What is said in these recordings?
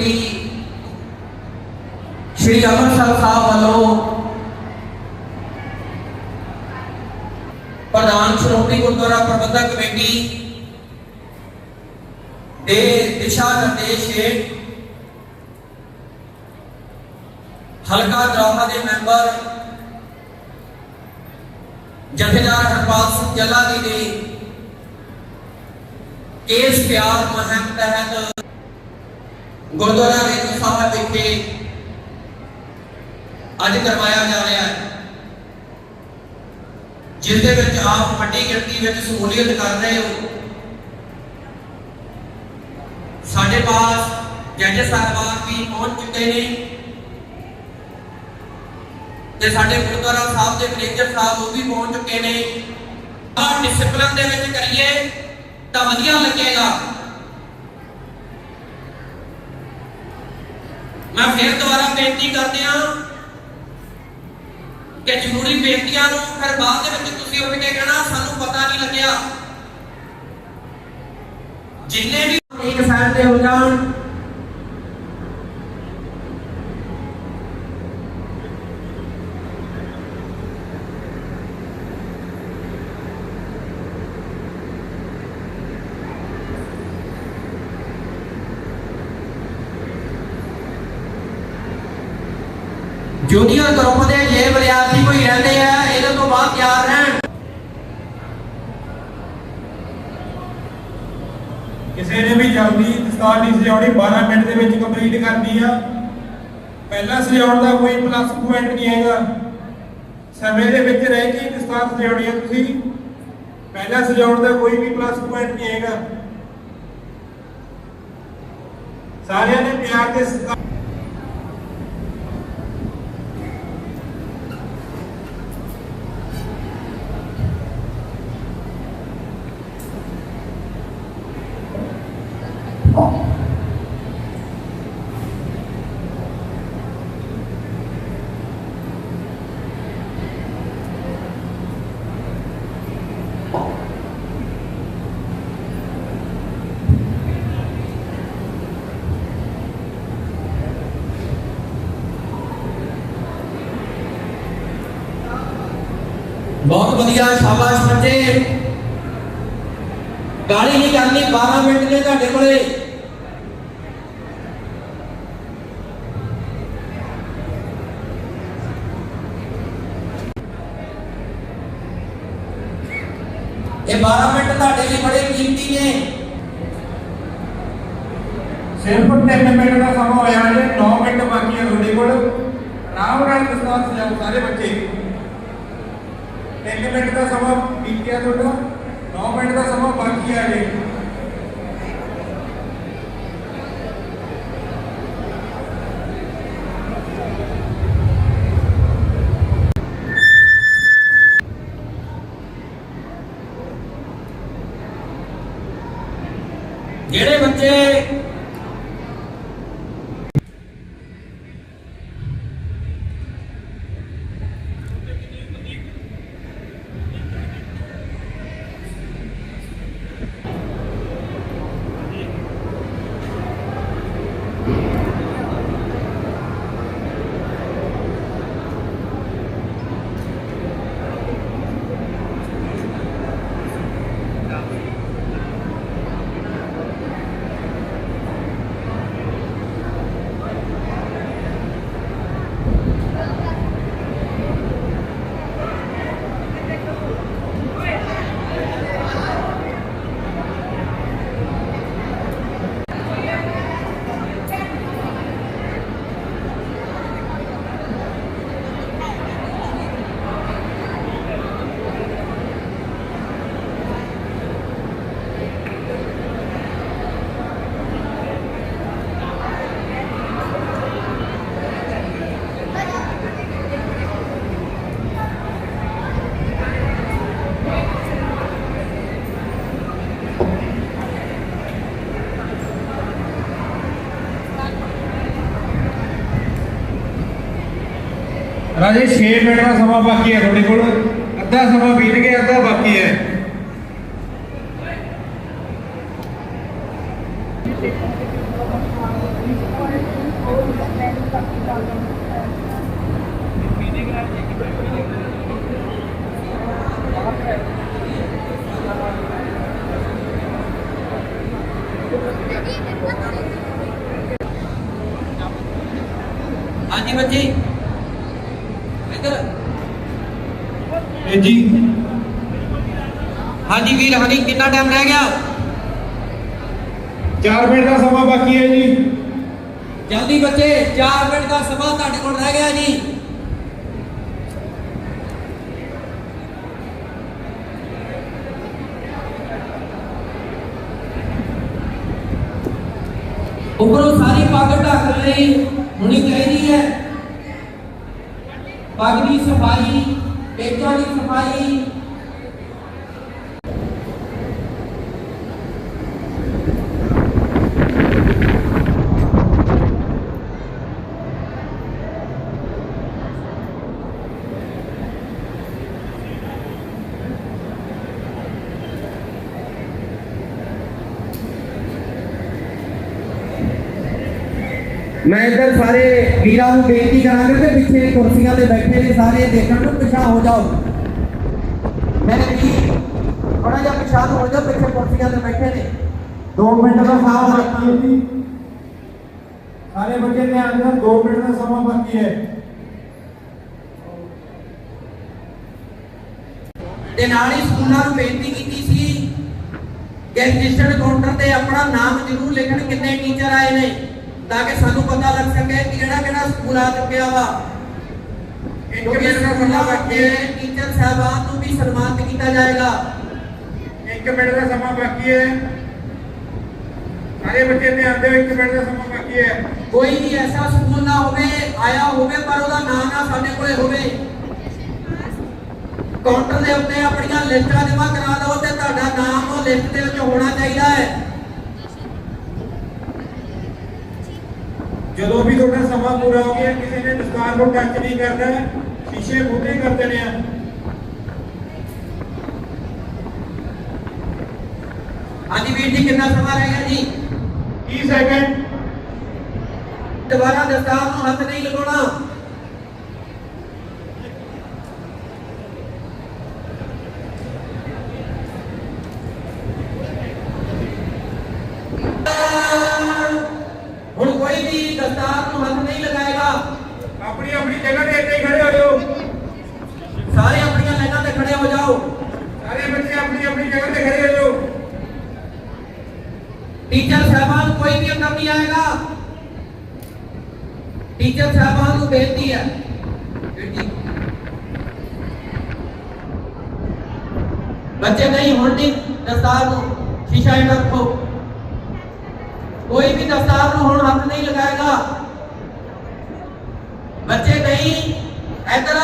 Committee Shri Amritsar Sahib ਵੱਲੋਂ ਪ੍ਰਧਾਨ ਸ਼੍ਰੋਮਣੀ ਗੁਰਦੁਆਰਾ ਪ੍ਰਬੰਧਕ committee ਦੇ ਦਿਸ਼ਾ ਨਿਰਦੇਸ਼ ਹੇਠ ਹਲਕਾ ਦਰਾਹਾ ਦੇ ਮੈਂਬਰ ਜਥੇਦਾਰ ਹਰਪਾਲ ਸਿੰਘ ਜੱਲਾ ਜੀ ਦੀ ਕੇਸ ਪਿਆਰ ਮੁਹਿੰਮ ਤਹਿਤ ਗੁਰਦੁਆਰਾ ਰੇਣੂ ਸਾਹਿਬ ਵਿਖੇ ਅੱਜ ਕਰਵਾਇਆ ਜਾ ਰਿਹਾ ਹੈ, ਜਿਸ ਦੇ ਵਿੱਚ ਆਪ ਵੱਡੀ ਗਿਣਤੀ ਵਿੱਚ ਸ਼ਮੂਲੀਅਤ ਕਰ ਰਹੇ ਹੋ। ਸਾਡੇ ਪਾਸ ਜੱਜ ਸਾਹਿਬਾਨ ਵੀ ਪਹੁੰਚ ਚੁੱਕੇ ਨੇ ਤੇ ਸਾਡੇ ਗੁਰਦੁਆਰਾ ਸਾਹਿਬ ਦੇ ਮੈਨੇਜਰ ਸਾਹਿਬ ਉਹ ਵੀ ਪਹੁੰਚ ਚੁੱਕੇ ਨੇ। ਆਹ ਡਿਸਪਲਿਨ ਦੇ ਵਿੱਚ ਕਰੀਏ ਤਾਂ ਵਧੀਆ ਲੱਗੇਗਾ। ਮੈਂ ਫਿਰ ਦੁਬਾਰਾ ਬੇਨਤੀ ਕਰਦਿਆਂ ਕਿ ਜ਼ਰੂਰੀ ਬੇਨਤੀਆਂ ਨੂੰ ਫਿਰ ਬਾਅਦ ਦੇ ਵਿੱਚ ਤੁਸੀਂ ਉੱਠ ਕੇ ਕਹਿਣਾ, ਸਾਨੂੰ ਪਤਾ ਨਹੀਂ ਲੱਗਿਆ। ਜਿੰਨੇ ਵੀ ਇੱਕ ਸਾਈਡ ਤੇ ਹੋ ਜਾਣ ਜੂਨੀਅਰ ਗਰੁੱਪ ਦੇ ਜੇ ਵਿਦਿਆਰਥੀ ਕੋਈ ਰਹਿੰਦੇ ਆ, ਇਹਦੇ ਤੋਂ ਬਾਅਦ ਤਿਆਰ ਰਹਿਣ। ਕਿਸੇ ਨੇ ਵੀ ਜਲਦੀ ਦਸਤਾਰ ਦੀ ਸਜਾਉਣੀ 12 ਮਿੰਟ ਦੇ ਵਿੱਚ ਕੰਪਲੀਟ ਕਰਨੀ ਆ। ਪਹਿਲਾਂ ਸਜਾਉਣ ਦਾ ਕੋਈ ਪਲੱਸ ਪੁਆਇੰਟ ਨਹੀਂ ਹੈਗਾ। ਸਮੇਂ ਦੇ ਵਿੱਚ ਰਹਿ ਕੇ ਦਸਤਾਰ ਸਜਾਉਣੀ ਆ ਤੁਸੀਂ। ਪਹਿਲਾਂ ਸਜਾਉਣ ਦਾ ਕੋਈ ਵੀ ਪਲੱਸ ਪੁਆਇੰਟ ਨਹੀਂ ਹੈਗਾ। ਸਾਰਿਆਂ ਨੇ ਪਿਆਰ ਤੇ ਸਤਿਕਾਰ ਬਹੁਤ ਵਧੀਆ ਸ਼ਾਬਾਸ਼ ਬੱਚੇ। ਗਾਲੀ ਨਹੀਂ ਕਰਨੀ 12 ਮਿੰਟ ਨੇ ਤੁਹਾਡੇ ਕੋਲੇ। ਇਹ 12 ਮਿੰਟ ਤੁਹਾਡੇ ਲਈ ਬੜੇ ਕੀਮਤੀ ਨੇ। ਸਿਰਫ 3 ਮਿੰਟ ਦਾ ਸਮਾਂ ਹੋਇਆ ਹੈ 9 ਮਿੰਟ ਬਾਕੀ ਹੈ ਤੁਹਾਡੇ ਕੋਲ। ਆਰਾਮ ਨਾਲ ਦਸਤਾਰ ਸਜਾਓ ਸਾਰੇ ਬੱਚੇ। 3 ਮਿੰਟ ਦਾ ਸਮਾਂ ਬੀਤ ਗਿਆ ਤੁਹਾਡਾ 9 ਮਿੰਟ ਦਾ ਸਮਾਂ ਬਾਕੀ ਹੈ ਜੀ ਜਿਹੜੇ ਬੱਚੇ ਰਾਜੇ 6 ਮਿੰਟ ਦਾ ਸਮਾਂ ਬਾਕੀ ਹੈ ਤੁਹਾਡੇ ਕੋਲ। ਅੱਧਾ ਸਮਾਂ ਬੀਤ ਗਿਆ, ਅੱਧਾ ਬਾਕੀ ਹੈ। ਹਾਂਜੀ ਬੱਚੇ ਇੱਧਰ ਇਹ ਜੀ। ਹਾਂਜੀ ਵੀਰ ਹਾਂਜੀ ਕਿੰਨਾ ਟਾਈਮ ਰਹਿ ਗਿਆ? 4 ਮਿੰਟ ਦਾ ਸਮਾਂ ਬਾਕੀ ਹੈ ਜੀ। ਜਲਦੀ ਬੱਚੇ 4 ਮਿੰਟ ਦਾ ਸਮਾਂ ਤੁਹਾਡੇ ਕੋਲ ਰਹਿ ਗਿਆ ਜੀ। ਉੱਪਰੋਂ ਸਾਰੀ ਪੱਗ ਢੱਕ ਲਈ ਹੋਣੀ ਚਾਹੀਦੀ ਹੈ। ਪੱਗ ਦੀ ਸਫ਼ਾਈ ਪੇਟਾਂ ਦੀ ਮੈਂ ਇੱਧਰ ਸਾਰੇ ਵੀਰਾਂ ਨੂੰ ਬੇਨਤੀ ਕਰਾਂਗਾ ਕਿ ਪਿੱਛੇ ਕੁਰਸੀਆਂ ਤੇ ਬੈਠੇ ਨੇ ਸਾਰੇ ਦੇਖਣ ਨੂੰ ਪਿਛਾ ਹੋ ਜਾਓ। ਮੈਂ ਵੀ ਥੋੜਾ ਜਿਹਾ ਪਿਛਾ ਹੋ ਜਾਓ, ਪਿੱਛੇ ਕੁਰਸੀਆਂ ਤੇ ਬੈਠੇ ਨੇ। 2 ਮਿੰਟ ਦਾ ਸਮਾਂ ਬਾਕੀ ਹੈ ਜੀ। ਸਾਰੇ ਬੱਚੇ ਧਿਆਨ ਦੇਣ 2 ਮਿੰਟ ਦਾ ਸਮਾਂ ਬਾਕੀ ਹੈ। ਤੇ ਨਾਲ ਹੀ ਸਕੂਲਾਂ ਨੂੰ ਬੇਨਤੀ ਕੀਤੀ ਸੀ ਕਿ ਰਜਿਸਟਰਡ ਕਾਊਂਟਰ ਤੇ ਆਪਣਾ ਨਾਮ ਜ਼ਰੂਰ ਲਿਖਣ, ਕਿੰਨੇ ਟੀਚਰ ਆਏ ਨੇ। ਤਾਂ ਕਿ ਸਾਨੂੰ ਪਤਾ ਲੱਗ ਸਕੇ ਕਿ ਕਿਹੜਾ ਕਿਹੜਾ ਸਕੂਲ ਆ ਚੁੱਕਿਆ ਵਾ। ਇੱਕ ਮਿੰਟ ਦਾ ਸਮਾਂ ਬਾਕੀ ਹੈ। ਟੀਚਰ ਸਾਹਿਬਾਨ ਨੂੰ ਵੀ ਸਨਮਾਨਿਤ ਕੀਤਾ ਜਾਏਗਾ। 1 ਮਿੰਟ ਦਾ ਸਮਾਂ ਬਾਕੀ ਹੈ। ਸਾਰੇ ਬੱਚੇ ਧਿਆਨ ਦਿਓ 1 ਮਿੰਟ ਦਾ ਸਮਾਂ ਬਾਕੀ ਹੈ। ਕੋਈ ਵੀ ਐਸਾ ਸਕੂਲ ਨਾ ਹੋਵੇ ਆਇਆ ਹੋਵੇ ਪਰ ਉਹਦਾ ਨਾਮ ਨਾ ਸਾਡੇ ਕੋਲੇ ਹੋਵੇ। ਕਾਊਂਟਰ ਦੇ ਉੱਤੇ ਆਪਣੀਆਂ ਲਿਸਟਾਂ ਜਮ੍ਹਾਂ ਕਰਾ ਦਿਓ ਤੇ ਤੁਹਾਡਾ ਨਾਮ ਉਹ ਲਿਸਟ ਦੇ ਵਿੱਚ ਹੋਣਾ ਚਾਹੀਦਾ ਹੈ। ਜਦੋਂ ਵੀ ਤੁਹਾਡਾ ਸਮਾਂ ਪੂਰਾ ਹੋ ਗਿਆ ਕਿਸੇ ਨੇ ਦਸਤਾਰ ਨੂੰ ਟੱਚ ਨਹੀਂ ਕਰਨਾ ਸ਼ੀਸ਼ੇ ਮੂਹਰੇ ਕਰ ਦੇਣੇ ਆ। ਹਾਂਜੀ ਵੀਰ ਜੀ ਕਿੰਨਾ ਸਮਾਂ ਰਹਿ ਗਿਆ ਜੀ? 30 ਸੈਕਿੰਡ ਦੁਬਾਰਾ ਦਸਤਾਰ ਨੂੰ ਹੱਥ ਨਹੀਂ ਲਗਾਉਣਾ ਹੁਣ ਕੋਈ ਵੀ ਦਸਤਾਰ ਨੂੰ ਹੱਥ ਨਹੀਂ ਲਗਾਏਗਾ ਆਪਣੀ ਆਪਣੀ ਜਗ੍ਹਾ ਤੇ ਇੱਥੇ ਹੀ ਖੜੇ ਹੋ ਜਾਓ ਸਾਰੇ ਆਪਣੀਆਂ ਲਾਈਨਾਂ ਤੇ ਖੜੇ ਹੋ ਜਾਓ ਸਾਰੇ ਬੱਚੇ ਆਪਣੀ ਆਪਣੀ ਜਗ੍ਹਾ ਤੇ ਖੜੇ ਹੋ ਜਾਓ ਟੀਚਰ ਸਾਹਿਬਾਨ ਕੋਈ ਵੀ ਅੰਦਰ ਨਹੀਂ ਆਏਗਾ। ਟੀਚਰ ਸਾਹਿਬਾਨ ਨੂੰ ਬੇਨਤੀ ਹੈ। ਬੇਟੀ ਬੱਚੇ ਨਹੀਂ, ਹੁਣ ਨਹੀਂ, ਦਸਤਾਰ ਨੂੰ ਸ਼ੀਸ਼ਾ ਹੀ ਰੱਖੋ। ਕੋਈ ਵੀ ਦਸਤਾਰ ਨੂੰ ਹੁਣ ਹੱਥ ਨਹੀਂ ਲਗਾਏਗਾ ਬੱਚੇ ਨਹੀਂ ਇੱਧਰ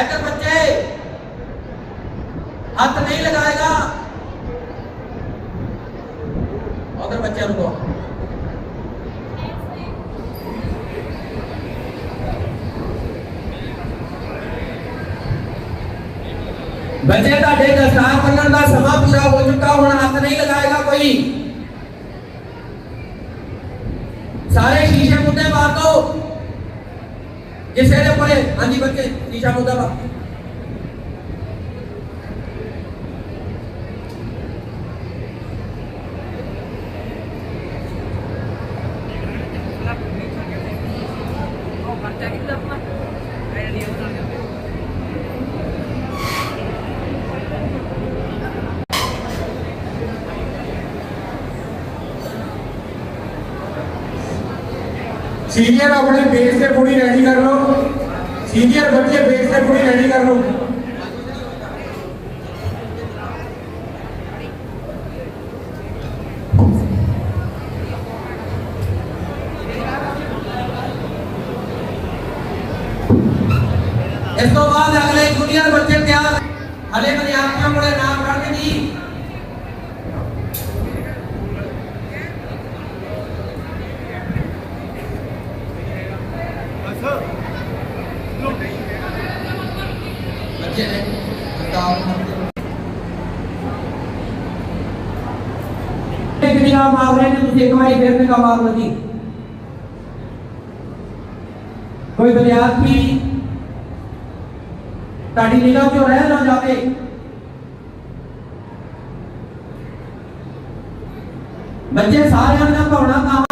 ਇੱਧਰ ਬੱਚੇ ਹੱਥ ਨਹੀਂ ਲਗਾਏਗਾ ਉਧਰ ਬੱਚਿਆਂ ਨੂੰ ਕਹੋ ਬੱਚੇ ਤੁਹਾਡੇ ਦਸਤਾਰ ਬੰਨਣ ਦਾ ਸਮਾਂ ਪੂਰਾ ਹੋ ਚੁੱਕਾ, ਹੁਣ ਹੱਥ ਨਹੀਂ ਲਗਾਏਗਾ ਕੋਈ। ਸਾਰੇ ਸ਼ੀਸ਼ੇ ਮੁੱਦੇ ਮਾਰ ਦੋ। ਕਿਸੇ ਦੇ ਉੱਪਰ ਹਾਂਜੀ ਬੱਚੇ, ਸ਼ੀਸ਼ਾ ਮੁੱਦਾ ਮਾਰ। ਸੀਨੀਅਰ ਆਪਣੇ ਬੇਸ ਤੇ ਪੂਰੀ ਰੈਡੀ ਕਰ ਲਓ। ਸੀਨੀਅਰ ਬੱਚੇ ਬੇਸ ਤੇ ਪੂਰੀ ਰੈਡੀ ਕਰ ਲਓ। ਇਸ ਤੋਂ ਬਾਅਦ ਅਗਲੇ ਜੂਨੀਅਰ ਬੱਚੇ ਤਿਆਰ ਹਲੇ ਵਿਦਿਆਰਥੀਆਂ ਕੋਲੇ ਨਾਮ ਕੱਢ ਜੀ ਬੱਚੇ ਨੇ ਇੱਕ ਮਾਰ ਇੱਕ ਵਾਰੀ ਫਿਰ ਨਿਗਾਹ ਮਾਰ ਲਓ ਕੋਈ ਵਿਦਿਆਰਥੀ ਤੁਹਾਡੀ ਨਿਗਾਹ ਚੋਂ ਰਹਿ ਨਾ ਜਾਵੇ? ਬੱਚੇ ਸਾਰਿਆਂ ਦਾ ਭਾਵਨਾ ਕੰਮ